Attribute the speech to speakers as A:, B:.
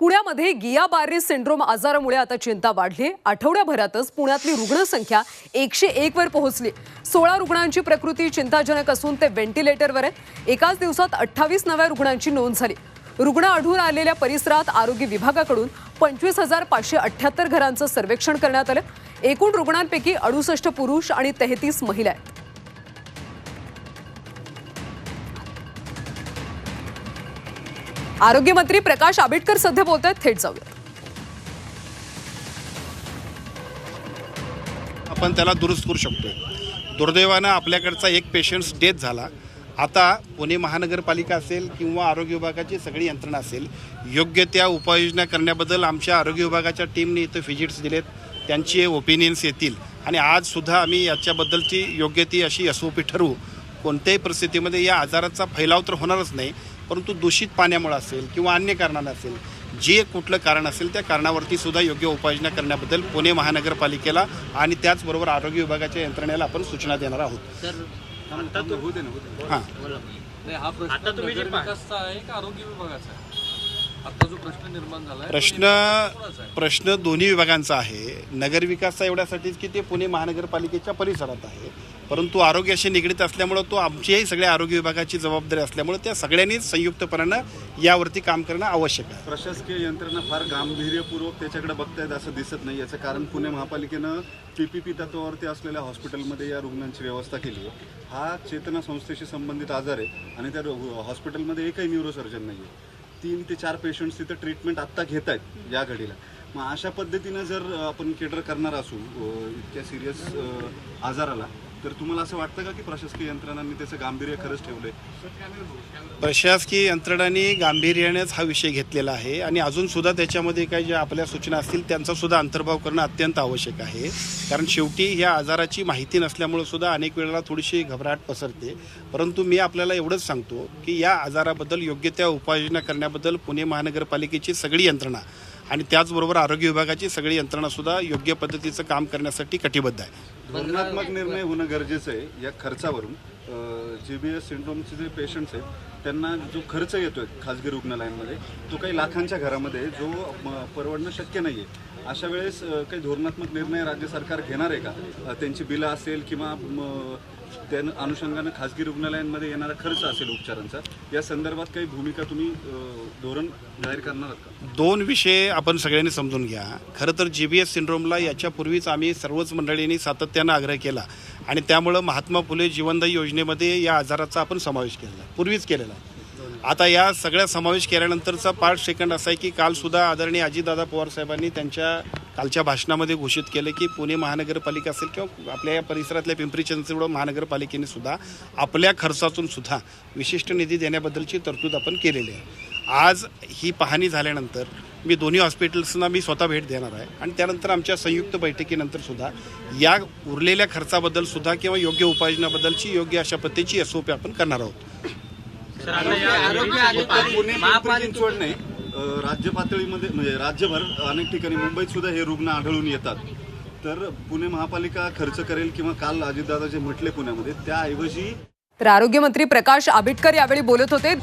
A: पुण्यामध्ये गिया बार्री सिंड्रोम आजारामुळे आता चिंता वाढली. आठवड्याभरातच पुण्यातली रुग्णसंख्या एकशे एक वर पोहोचली. सोळा रुग्णांची प्रकृती चिंताजनक असून ते व्हेंटिलेटरवर आहेत. एकाच दिवसात अठ्ठावीस नव्या रुग्णांची नोंद झाली. रुग्ण आढळून आलेल्या परिसरात आरोग्य विभागाकडून पंचवीस हजार पाचशे अठ्ठ्याहत्तर घरांचं सर्वेक्षण करण्यात आलं. एकूण रुग्णांपैकी अडुसष्ट पुरुष आणि तेहतीस महिला आहेत. आरोग्यमंत्री प्रकाश आंबेडकर सध्या बोलत आहेत थेट जाऊया
B: आपण त्याला दुरुस्त करू शकतो. दुर्दैवानं आपल्याकडचा एक पेशंट्स डेथ झाला. आता पुणे महानगरपालिका असेल किंवा आरोग्य विभागाची सगळी यंत्रणा असेल योग्य त्या उपाययोजना करण्याबद्दल आमच्या आरोग्य विभागाच्या टीमने इथं व्हिजिट्स दिलेत. त्यांचे ओपिनियन्स येतील. आणि आजसुद्धा आम्ही याच्याबद्दलची योग्य ती अशी एस ओ पी ठरवू. कोणत्याही परिस्थितीमध्ये या आजाराचा फैलाव तर होणारच नाही. परंतु दूषित पाण्यामुळे असेल किंवा अन्य कारणानं असेल जे कुठलं कारण असेल त्या कारणावरती सुद्धा योग्य उपाययोजना करण्याबद्दल पुणे महानगरपालिकेला आणि त्याचबरोबर आरोग्य विभागाच्या यंत्रणेला आपण सूचना देणार आहोत. हां.
C: नाही हा प्रश्न
D: आता तुम्ही जे
C: नगर
D: पाह-
C: विकासचा आहे का आरोग्य विभागाचा आहे? आता जो प्रश्न निर्माण झाला आहे
B: प्रश्न प्रश्न दोन्ही विभागांचा आहे. नगरविकासचा एवढ्यासाठीच की ते पुणे महानगरपालिकेच्या परिसरात आहे. परंतु आरोग्याशी निगडीत असल्यामुळं तो आमचीही सगळ्या आरोग्य विभागाची जबाबदारी असल्यामुळं त्या सगळ्यांनीच संयुक्तपणानं यावरती काम करणं आवश्यक आहे.
E: प्रशासकीय यंत्रणा फार गांभीर्यपूर्वक त्याच्याकडे बघतायत असं दिसत नाही. याचं कारण पुणे महापालिकेनं पी पी पी तत्वावरती असलेल्या हॉस्पिटलमध्ये या रुग्णांची व्यवस्था केली आहे. हा चेतना संस्थेशी संबंधित आजार आहे आणि त्या रु- हॉस्पिटलमध्ये एकही न्यूरोसर्जन नाही आहे. तीन ते चार पेशंट्स तिथं ट्रीटमेंट आत्ता घेत आहेत या घडीला. मग अशा पद्धतीनं जर आपण केटर करणार असू इतक्या सिरियस आजाराला तर तुम्हाला असं वाटतं का की प्रशासकीय यंत्रणांनी त्याचं गांभीर्य खरंच ठेवलंय?
B: प्रशासकीय यंत्रणांनी गांभीर्यानेच हा विषय घेतलेला आहे आणि अजून सुद्धा त्याच्यामध्ये काही ज्या आपल्या सूचना असतील त्यांचा सुद्धा अंतर्भाव करणं अत्यंत आवश्यक आहे. कारण शेवटी ह्या आजाराची माहिती नसल्यामुळे सुद्धा अनेक वेळेला थोडीशी घबराट पसरते. परंतु मी आपल्याला एवढंच सांगतो की या आजाराबद्दल योग्य त्या उपाययोजना करण्याबद्दल पुणे महानगरपालिकेची सगळी यंत्रणा आणि त्याचबरोबर आरोग्य विभागाची सगळी यंत्रणा सुद्धा योग्य पद्धतीचं काम करण्यासाठी कटिबद्ध आहे.
E: धोरणात्मक निर्णय होणं गरजेचं आहे. या खर्चावरून जी बी एस सिंड्रोमचे जे पेशंट्स आहेत त्यांना जो खर्च येतोय खाजगी रुग्णालयांमध्ये तो काही लाखांच्या घरामध्ये जो परवडणं शक्य नाही आहे अशा वेळेस काही धोरणात्मक निर्णय राज्य सरकार घेणार आहे का? त्यांची बिलं असेल किंवा त्या अनुषंगानं खाजगी रुग्णालयांमध्ये येणारा खर्च असेल उपचारांचा. या संदर्भात काही भूमिका तुम्ही धोरण जाहीर करणार आहात का?
B: दोन विषय आपण सगळ्यांनी समजून घ्या. खरं तर जी बी एस सिंड्रोमला याच्यापूर्वीच आम्ही सर्वच मंडळींनी सातत्यानं आग्रह केला आणि त्यामुळं महात्मा फुले जीवनदायी योजनेमध्ये या आजाराचा आपण समावेश केलेला पूर्वीच केलेला आहे. आता या सगळ्या समावेश केल्यानंतरचा पार्ट सेकंड असा आहे की कालसुद्धा आदरणीय अजितदादा पवार साहेबांनी त्यांच्या कालच्या भाषणामध्ये घोषित केलं की पुणे महानगरपालिका असेल किंवा आपल्या या परिसरातल्या पिंपरी चिंचवड महानगरपालिकेने सुद्धा आपल्या खर्चातून सुद्धा विशिष्ट निधी देण्याबद्दलची तरतूद आपण केलेली आहे. आज ही पाहणी झाल्यानंतर मी दोन्ही हॉस्पिटल्सना मी स्वतः भेट देणार आहे आणि त्यानंतर आमच्या संयुक्त बैठकीनंतर सुद्धा या उरलेल्या खर्चाबद्दल सुद्धा किंवा योग्य उपाययोजनाबद्दलची योग्य अशा पद्धतीची एस ओ पी आपण करणार आहोत.
E: राज्य पातळीमध्ये म्हणजे राज्यभर अनेक ठिकाणी मुंबईत सुद्धा हे रुग्ण आढळून येतात. तर पुणे महापालिका खर्च करेल किंवा काल अजितदादा जे म्हटले पुण्यामध्ये त्याऐवजी
A: तर आरोग्यमंत्री प्रकाश आंबेडकर यावेळी बोलत होते.